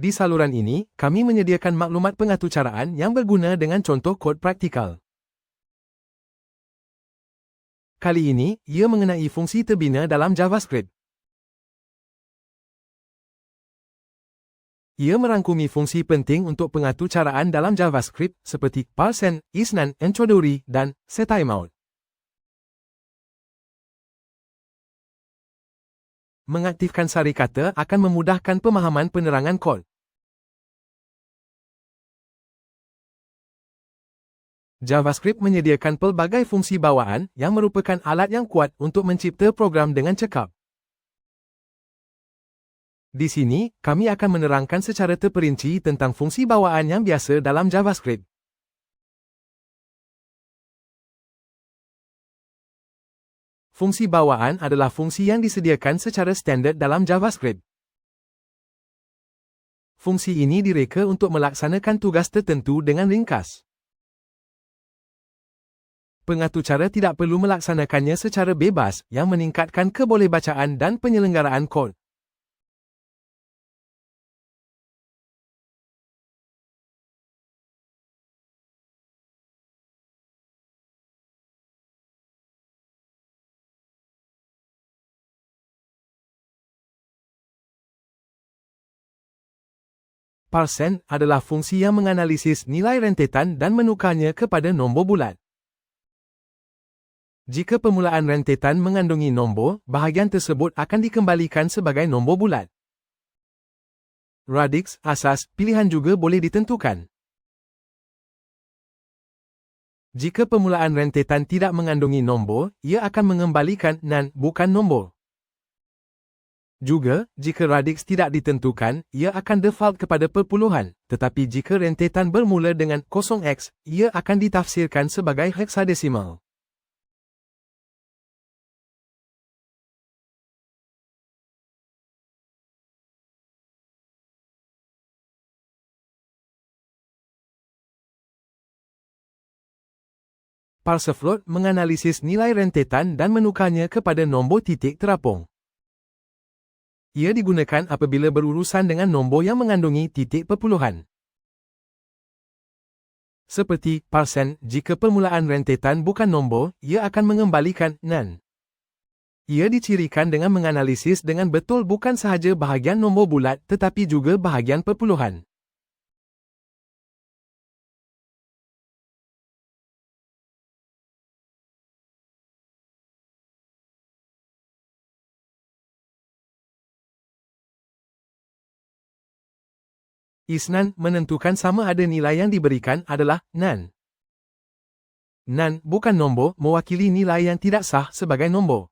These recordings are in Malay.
Di saluran ini, kami menyediakan maklumat pengaturcaraan yang berguna dengan contoh kod praktikal. Kali ini, ia mengenai fungsi terbina dalam JavaScript. Ia merangkumi fungsi penting untuk pengaturcaraan dalam JavaScript seperti parsen, isnan, introductory dan setTimeout. Mengaktifkan sari kata akan memudahkan pemahaman penerangan kod. JavaScript menyediakan pelbagai fungsi bawaan yang merupakan alat yang kuat untuk mencipta program dengan cekap. Di sini, kami akan menerangkan secara terperinci tentang fungsi bawaan yang biasa dalam JavaScript. Fungsi bawaan adalah fungsi yang disediakan secara standard dalam JavaScript. Fungsi ini direka untuk melaksanakan tugas tertentu dengan ringkas. Pengaturcara tidak perlu melaksanakannya secara bebas yang meningkatkan kebolehbacaan dan penyelenggaraan kod. Parsen adalah fungsi yang menganalisis nilai rentetan dan menukarnya kepada nombor bulat. Jika permulaan rentetan mengandungi nombor, bahagian tersebut akan dikembalikan sebagai nombor bulat. Radix, asas, pilihan juga boleh ditentukan. Jika permulaan rentetan tidak mengandungi nombor, ia akan mengembalikan nan bukan nombor. Juga, jika radix tidak ditentukan, ia akan default kepada perpuluhan, tetapi jika rentetan bermula dengan 0x, ia akan ditafsirkan sebagai hexadesimal. Parsefloat menganalisis nilai rentetan dan menukarnya kepada nombor titik terapung. Ia digunakan apabila berurusan dengan nombor yang mengandungi titik perpuluhan. Seperti parsen, jika permulaan rentetan bukan nombor, ia akan mengembalikan nan. Ia dicirikan dengan menganalisis dengan betul bukan sahaja bahagian nombor bulat tetapi juga bahagian perpuluhan. Isnan menentukan sama ada nilai yang diberikan adalah nan. Nan bukan nombor mewakili nilai yang tidak sah sebagai nombor.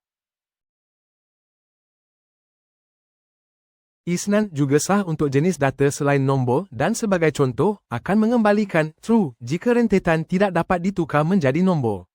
Isnan juga sah untuk jenis data selain nombor dan sebagai contoh akan mengembalikan true jika rentetan tidak dapat ditukar menjadi nombor.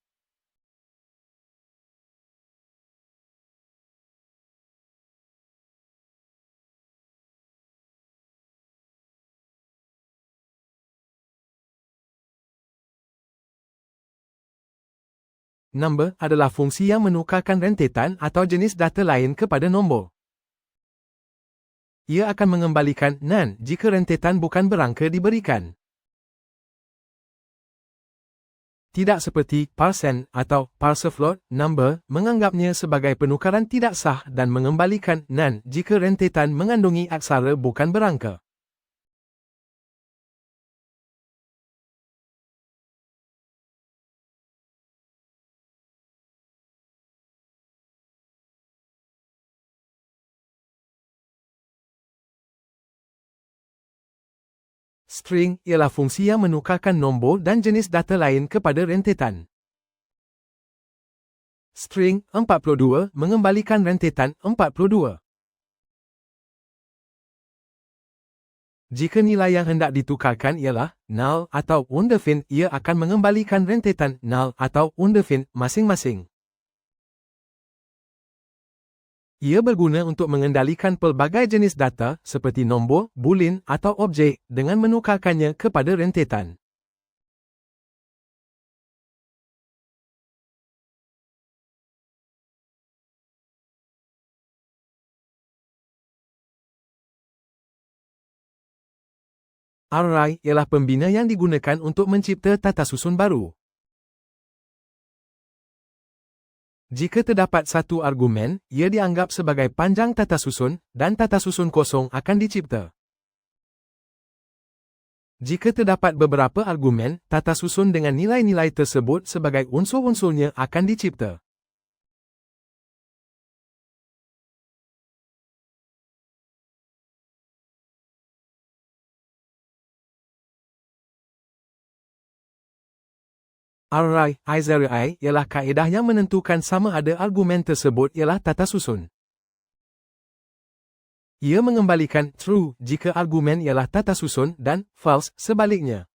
Number adalah fungsi yang menukarkan rentetan atau jenis data lain kepada nombor. Ia akan mengembalikan nan jika rentetan bukan berangka diberikan. Tidak seperti parsen atau parsefloat number menganggapnya sebagai penukaran tidak sah dan mengembalikan nan jika rentetan mengandungi aksara bukan berangka. String ialah fungsi yang menukarkan nombor dan jenis data lain kepada rentetan. String 42 mengembalikan rentetan 42. Jika nilai yang hendak ditukarkan ialah null atau undefined, ia akan mengembalikan rentetan null atau undefined masing-masing. Ia berguna untuk mengendalikan pelbagai jenis data seperti nombor, boolean atau objek dengan menukarkannya kepada rentetan. Array ialah pembina yang digunakan untuk mencipta tata susun baru. Jika terdapat satu argumen, ia dianggap sebagai panjang tata susun, dan tata susun kosong akan dicipta. Jika terdapat beberapa argumen, tata susun dengan nilai-nilai tersebut sebagai unsur-unsurnya akan dicipta. Array, Izarai ialah kaedah yang menentukan sama ada argumen tersebut ialah tata susun. Ia mengembalikan true jika argumen ialah tata susun dan false sebaliknya.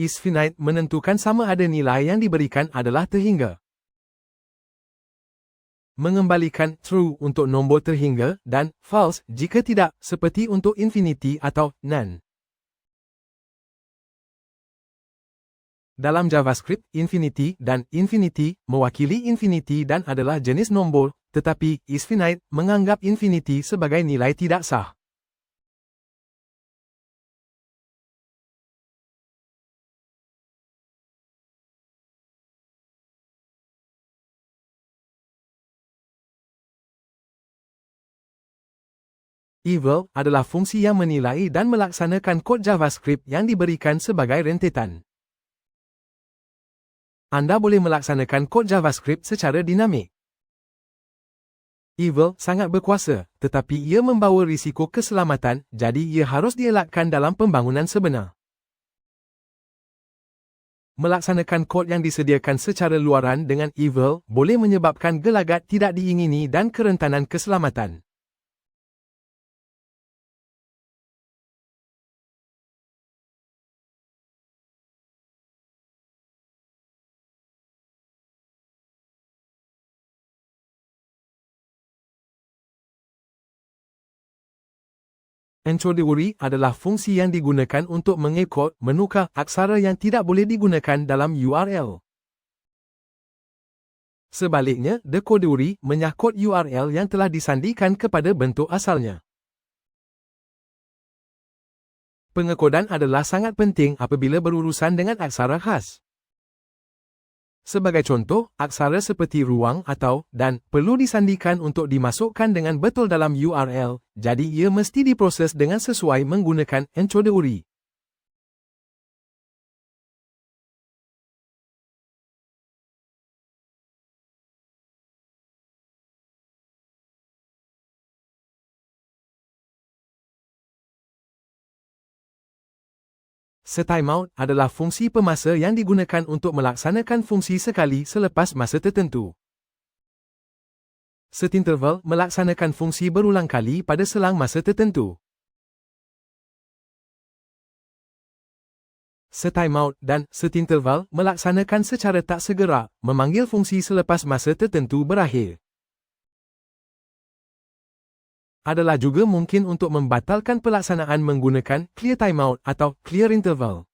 Isfinite menentukan sama ada nilai yang diberikan adalah terhingga. Mengembalikan true untuk nombor terhingga dan false jika tidak seperti untuk infinity atau none. Dalam JavaScript, infinity dan infinity mewakili infinity dan adalah jenis nombor, tetapi isfinite menganggap infinity sebagai nilai tidak sah. Evil adalah fungsi yang menilai dan melaksanakan kod JavaScript yang diberikan sebagai rentetan. Anda boleh melaksanakan kod JavaScript secara dinamik. Evil sangat berkuasa, tetapi ia membawa risiko keselamatan, jadi ia harus dielakkan dalam pembangunan sebenar. Melaksanakan kod yang disediakan secara luaran dengan evil boleh menyebabkan gelagat tidak diingini dan kerentanan keselamatan. Encodeuri adalah fungsi yang digunakan untuk mengekod menukar aksara yang tidak boleh digunakan dalam URL. Sebaliknya, decodeuri menyahkot URL yang telah disandikan kepada bentuk asalnya. Pengekodan adalah sangat penting apabila berurusan dengan aksara khas. Sebagai contoh, aksara seperti ruang atau dan perlu disandikan untuk dimasukkan dengan betul dalam URL, jadi ia mesti diproses dengan sesuai menggunakan encoder Setimeout adalah fungsi pemasa yang digunakan untuk melaksanakan fungsi sekali selepas masa tertentu. Setinterval melaksanakan fungsi berulang kali pada selang masa tertentu. Setimeout dan setinterval melaksanakan secara tak segera, memanggil fungsi selepas masa tertentu berakhir adalah juga mungkin untuk membatalkan pelaksanaan menggunakan clear timeout atau clear interval.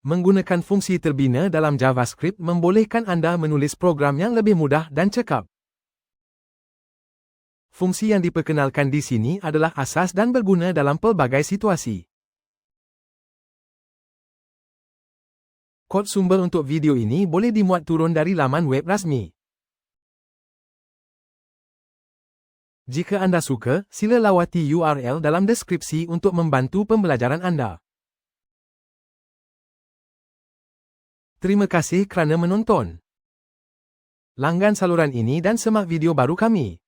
Menggunakan fungsi terbina dalam JavaScript membolehkan anda menulis program yang lebih mudah dan cekap. Fungsi yang diperkenalkan di sini adalah asas dan berguna dalam pelbagai situasi. Kod sumber untuk video ini boleh dimuat turun dari laman web rasmi. Jika anda suka, sila lawati URL dalam deskripsi untuk membantu pembelajaran anda. Terima kasih kerana menonton. Langgan saluran ini dan semak video baru kami.